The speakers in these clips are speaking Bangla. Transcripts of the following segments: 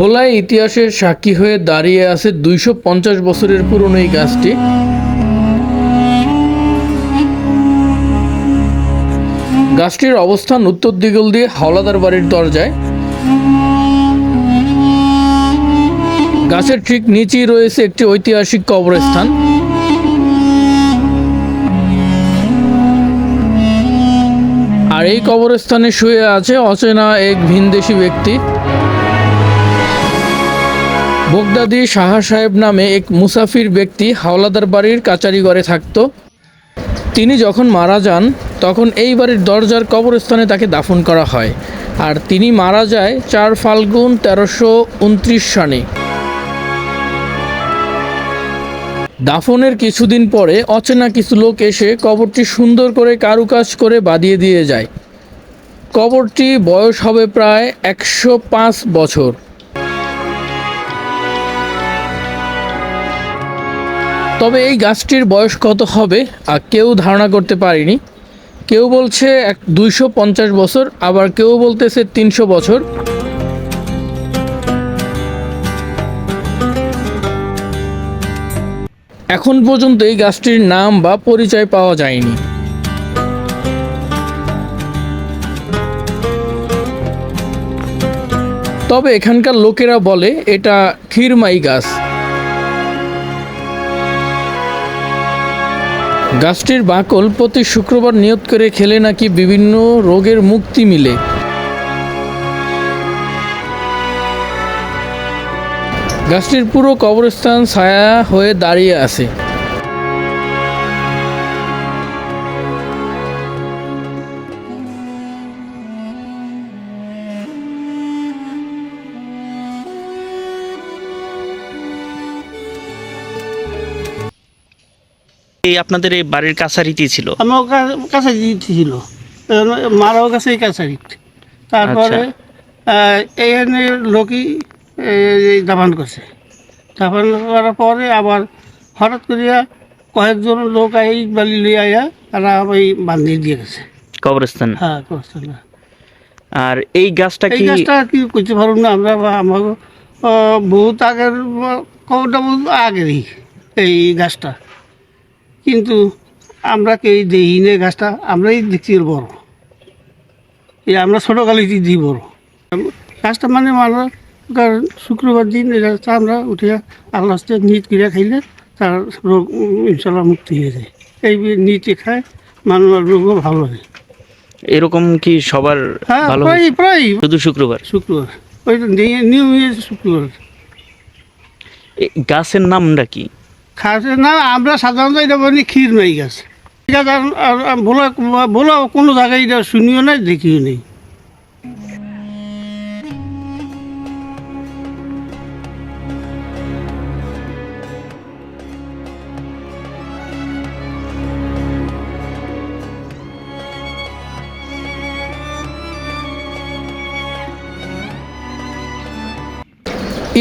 ভোলায় ইতিহাসের সাক্ষী হয়ে দাঁড়িয়ে আছে দুইশো পঞ্চাশ বছরের পুরনো এই গাছটি। গাছটির অবস্থান উত্তর দিগল দিয়ে হাওলাদার বাড়ির দরজায়। গাছের ঠিক নিচেই রয়েছে একটি ঐতিহাসিক কবরস্থান। আর এই কবরস্থানে শুয়ে আছে অচেনা এক ভিনদেশি ব্যক্তি। বগদাদি সাহা সাহেব নামে এক মুসাফির ব্যক্তি হাওলাদার বাড়ির কাচারিঘরে থাকত। তিনি যখন মারা যান, তখন এই বাড়ির দরজার কবরস্থানে তাকে দাফন করা হয়। আর তিনি মারা যায় চার ফাল্গুন তেরোশো উনত্রিশ সনে দাফনের কিছুদিন পরে অচেনা কিছু লোক এসে কবরটি সুন্দর করে কারুকাজ করে বাঁধিয়ে দিয়ে যায়। কবরটি বয়স হবে প্রায় একশো পাঁচ বছর। তবে এই গাছটির বয়স কত হবে, আর কেউ ধারণা করতে পারেনি। কেউ বলছে এক দুইশো পঞ্চাশ বছর, আবার কেউ বলতেছে তিনশো বছর। এখন পর্যন্ত এই গাছটির নাম বা পরিচয় পাওয়া যায়নি। তবে এখানকার লোকেরা বলে এটা ক্ষীরমাই গাছ। গাছটির বাঁকল প্রতি শুক্রবার নিয়ত করে খেলে নাকি বিভিন্ন রোগের মুক্তি মিলে? গাছটির পুরো কবরস্থান ছায়া হয়ে দাঁড়িয়ে আছে। এই আপনাদের এই বাড়ির কাছারিতেই ছিল? আমার কাছে ছিল। মারাও কাছে কাছারি তারপরে আহ, এইখানে লোকই দাফান করছে। দাফান করার পরে আবার হঠাৎ করিয়া কয়েকজন লোক এই বালি লিয়ে আইয়া তারা ওই বান্ধি দিয়ে গেছে। কবরস্থান? হ্যাঁ করছে না আর এই গাছটা এই কি গাছটা কি করতে পারব না আমরা আমার বহুত আগের খবরটা বহুত আগেরই এই গাছটা। কিন্তু আমরা কে দেই নে গাছটা আমরাই দেখছি বড়। এই আমরা ছোটোকালেই দিই বড়। গাছটা মানে আমরা শুক্রবার দিন গাছটা আমরা উঠিয়া আল্লাহ নিট কিরা খাইলে তার রোগ ইনশাল্লাহ মুক্তি হয়ে যায়। এই নিটে খায় মানুষের রোগও ভালো হয়। এরকম কি সবার হ্যাঁ ভালো প্রায়? প্রায়। শুধু শুক্রবার? শুক্রবার। ওই নিয়মিত শুক্রবার। গাছের নামটা কি? খাসে না, আমরা সাধারণত এটা বলি ক্ষীর নাই গাছ। আর বলা বলা কোনো জায়গায় এটা শুনিও নাই, দেখিও নেই।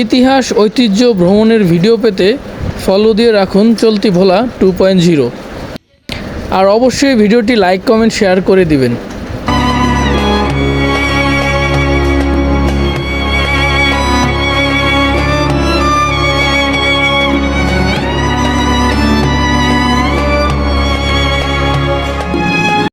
ইতিহাস, ঐতিহ্য ভ্রমণের ভিডিও পেতে ফলো দিয়ে রাখুন চলতি ভোলা টু পয়েন্ট জিরো আর অবশ্যই ভিডিওটি লাইক কমেন্ট শেয়ার করে দিবেন।